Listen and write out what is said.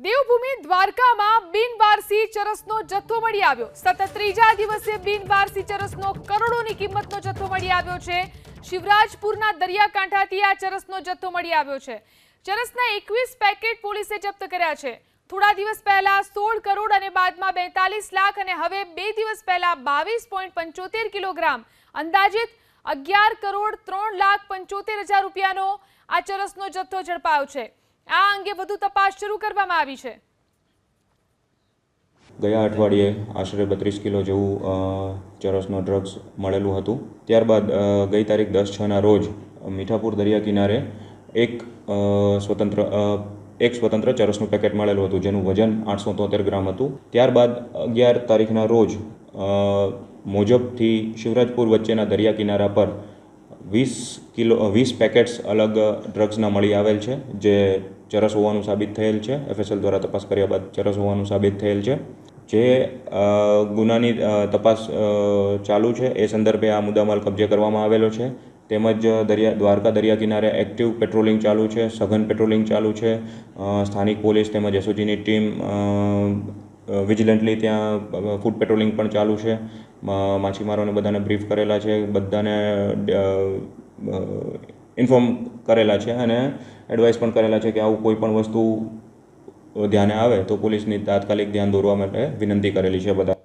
દેવભૂમિ દ્વારકામાં બિનવારસી ચરસનો જથ્થો મળી આવ્યો. સતત ત્રીજા દિવસે બિનવારસી ચરસનો કરોડોની કિંમતનો જથ્થો મળી આવ્યો છે. શિવરાજપુરના દરિયાકાંઠાથી આ ચરસનો જથ્થો મળી આવ્યો છે. ચરસના એકવીસ પેકેટ પોલીસે જપ્ત કર્યા છે. થોડા દિવસ પહેલા સોળ કરોડ અને બાદમાં બેતાલીસ લાખ અને હવે બે દિવસ પહેલા બાવીસ પોઈન્ટ પંચોતેર કિલોગ્રામ. અંદાજિત અગિયાર કરોડ ત્રણ લાખ પંચોતેર હજાર રૂપિયાનો આ ચરસનો જથ્થો ઝડપાયો છે. આ અંગે વધુ તપાસ શરૂ કરવામાં આવી છે. ગયા અઠવાડિયે આશરે બત્રીસ કિલો જેવું ચરસનો ડ્રગ્સ મળેલું હતું. ત્યારબાદ ગઈ તારીખ દસ છના રોજ મીઠાપુર દરિયા કિનારે એક સ્વતંત્ર એક સ્વતંત્ર ચરસનું પેકેટ મળેલું હતું, જેનું વજન આઠસો તોતેર ગ્રામ હતું. ત્યારબાદ અગિયાર તારીખના રોજ મોજબથી શિવરાજપુર વચ્ચેના દરિયા કિનારા પર વીસ કિલો વીસ પેકેટ્સ અલગ ડ્રગ્સના મળી આવેલ છે, જે ચરસ હોવાનું સાબિત થયેલ છે. એફએસએલ દ્વારા તપાસ કર્યા બાદ ચરસ હોવાનું સાબિત થયેલ છે. જે ગુનાની તપાસ ચાલુ છે, એ સંદર્ભે આ મુદ્દામાલ કબજે કરવામાં આવેલો છે. તેમજ દરિયા, દ્વારકા દરિયા કિનારે એક્ટિવ પેટ્રોલિંગ ચાલુ છે, સઘન પેટ્રોલિંગ ચાલુ છે. સ્થાનિક પોલીસ તેમજ એસઓજીની ટીમ વિજિલન્ટલી ત્યાં ફૂડ પેટ્રોલિંગ પણ ચાલુ છે. માછીમારોને બધાને બ્રીફ કરેલા છે, બધાને ઇન્ફોર્મ કરેલા છે અને એડવાઇસ પણ કરેલા છે કે આવું કોઈ પણ વસ્તુ ધ્યાને આવે તો પોલીસની તાત્કાલિક ધ્યાન દોરવા માટે વિનંતી કરેલી છે બધા.